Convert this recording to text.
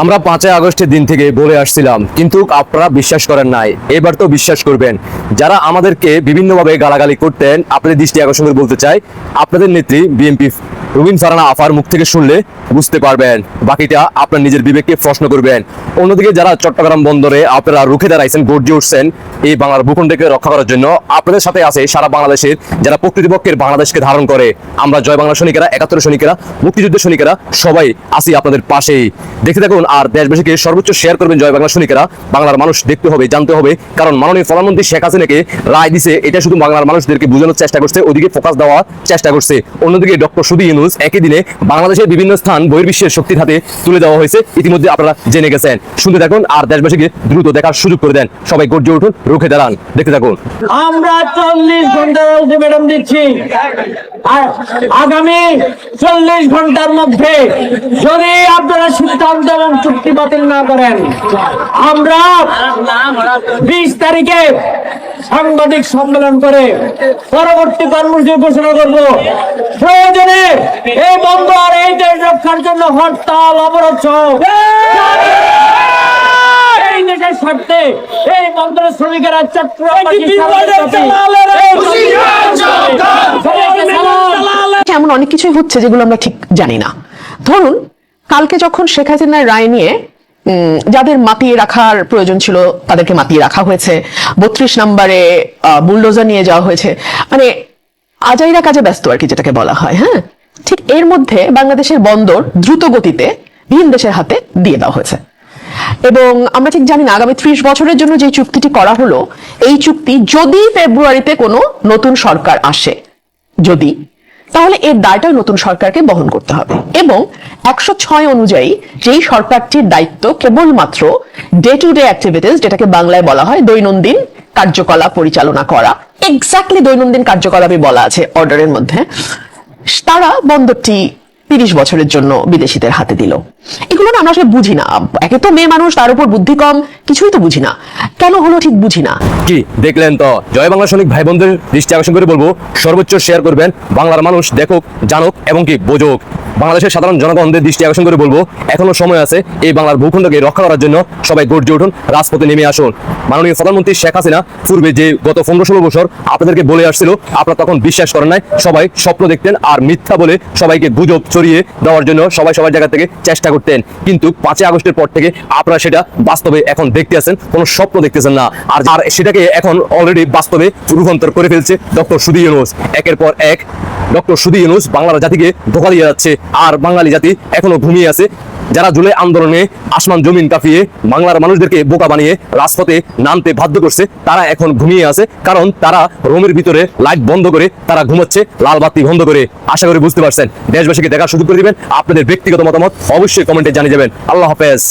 আমরা পাঁচই আগস্টের দিন থেকে বলে আসছিলাম, কিন্তু আপনারা বিশ্বাস করেন নাই। এবার তো বিশ্বাস করবেন। যারা আমাদেরকে বিভিন্নভাবে গালাগালি করতেন, আপনাদের দৃষ্টি আকর্ষণ করে বলতে চাই, আপনাদের নেত্রী বিএনপি রুবিন ফারানা আফার মুখ থেকে শুনলে বুঝতে পারবেন। বাকিটা আপনার নিজের বিবেককে প্রশ্ন করবেন। অন্যদিকে যারা চট্টগ্রাম বন্দরে আপনারা রুখে দাঁড়াইছেন, গর্জে উঠছেন, এই বাংলার ভূখণ্ডকে রক্ষা করার জন্য আপনাদের সাথে আছে সারা বাংলাদেশের যারা প্রকৃতিপক্ষের বাংলাদেশকে ধারণ করে। আমরা জয় বাংলা সৈনিকেরা, একাত্তর সৈনিকেরা মুক্তিযুদ্ধের সৈনিকেরা, সবাই আসি আপনাদের পাশেই। দেখে থাকুন আর দেশবাসীকে সর্বোচ্চ শেয়ার করবেন জয় বাংলা সৈনিকেরা। বাংলার মানুষ দেখতে হবে, জানতে হবে। কারণ মাননীয় প্রধানমন্ত্রী শেখ হাসিনাকে রায় দিছে, এটা শুধু বাংলার মানুষদেরকে বোঝানোর চেষ্টা করছে, ওদিকে ফোকাস দেওয়ার চেষ্টা করছে। অন্যদিকে ডক্টর সুদী ইউনুস একই দিনে বাংলাদেশের বিভিন্ন স্থান বহির্বিশ্বের শক্তির হাতে তুলে দেওয়া হয়েছে। ইতিমধ্যে আপনারা জেনে গেছেন। শুনতে থাকুন আর দেশবাসীকে দ্রুত দেখার সুযোগ করে দেন। সবাই গর্জে উঠুন, রুখে দাঁড়ান, দেখতে থাকুন। আমরা চল্লিশ ঘণ্টার আলটিমেটাম দিচ্ছি। আগামী চল্লিশ ঘণ্টার মধ্যে যদি আপনারা সিদ্ধান্ত এবং চুক্তি বাতিল না করেন, আমরা বিশ তারিখে সাংবাদিক সম্মেলন করে পরবর্তী কর্মসূচি ঘোষণা করব। প্রয়োজনে এই বন্ধ আর এই দেশ রক্ষার জন্য হরতাল, অবরোধ এই স্বার্থে শ্রমিকেরা এমন অনেক কিছুই হচ্ছে যেগুলো আমরা ঠিক জানি না। ধরুন কালকে যখন শেখ হাসিনার রায় নিয়ে যাদের মাতিয়ে রাখার প্রয়োজন ছিল তাদেরকে মাতিয়ে রাখা হয়েছে। বত্রিশ নম্বরে বুলডোজার নিয়ে যাওয়া হয়েছে। মানে আজাইরা কাজে ব্যস্ত আর কি যেটাকে বলা হয় হ্যাঁ? ঠিক এর মধ্যে বাংলাদেশের বন্দর দ্রুত গতিতে ভিন দেশের হাতে দিয়ে দেওয়া হয়েছে। এবং আমরা ঠিক জানি না, আগামী ত্রিশ বছরের জন্য যে চুক্তিটি করা হলো, এই চুক্তি যদি ফেব্রুয়ারিতে কোনো নতুন সরকার আসে, যদি, তাহলে এর দায়টা নতুন সরকারকে বহন করতে হবে। এবং একশো ছয় অনুযায়ী যেই সরকারটির দায়িত্ব কেবলমাত্র ডে টু ডে অ্যাক্টিভিটিস যেটাকে বাংলায় বলা হয় দৈনন্দিন কার্যকলাপ পরিচালনা করা এক্স্যাক্টলি দৈনন্দিন কার্যকলাপই বলা আছে অর্ডারের মধ্যে, তারা বন্দরটি তিরিশ বছরের জন্য বিদেশিদের হাতে দিল। এগুলো না আমরা আসলে বুঝি না। একে তো মেয়ে মানুষ, তার উপর বুদ্ধি কম, কিছুই তো বুঝি না। কেন হলো ঠিক বুঝি না? কি, দেখলেন তো? জয় বাংলা সৈনিক ভাই বোনদের দৃষ্টি আকর্ষণ করে বলব, সর্বোচ্চ শেয়ার করবেন বাংলার মানুষ, দেখুক, জানুক, এবং কি, বোঝুক। বাংলাদেশের সাধারণ জনগণদের দৃষ্টি আকর্ষণ করে বলব, এখনও সময় আছে এই বাংলার ভূখণ্ডকে রক্ষা করার জন্য সবাই গর্জে উঠুন, রাজপথে নেমে আসুন। মাননীয় প্রধানমন্ত্রী শেখ হাসিনা পূর্বে যে গত পনেরো ষোলো বছর আপনাদেরকে বলে আসছিল, আপনারা তখন বিশ্বাস করেন নাই, সবাই স্বপ্ন দেখতেন আর মিথ্যা বলে সবাইকে গুজব ছড়িয়ে দেওয়ার জন্য সবাই সবার জায়গা থেকে চেষ্টা করতেন। কিন্তু পাঁচই আগস্টের পর থেকে আপনারা সেটা বাস্তবে এখন দেখতে আছেন, কোনো স্বপ্ন দেখতেছেন না। আর আর সেটাকে এখন অলরেডি বাস্তবে রূপান্তর করে ফেলছে ডক্টর সুদী ইউনুস। একের পর এক ডক্টর সুদী ইউনুস বাংলার জাতিকে ধোকা দিয়ে যাচ্ছে। আর বাঙালি জাতি এখনও ঘুমিয়ে আছে। যারা জুলাই আন্দোলনে আসমান জমিন কাঁপিয়ে বাংলার মানুষদেরকে বোকা বানিয়ে রাজপথে নামতে বাধ্য করছে, তারা এখন ঘুমিয়ে আছে। কারণ তারা রোমের ভিতরে লাইট বন্ধ করে তারা ঘুমাচ্ছে, লাল বাতি বন্ধ করে। আশা করি বুঝতে পারছেন। দেশবাসীকে দেখার সুযোগ করে দিবেন। আপনাদের ব্যক্তিগত মতামত অবশ্যই কমেন্টে জানিয়ে যাবেন। আল্লাহ হাফেজ।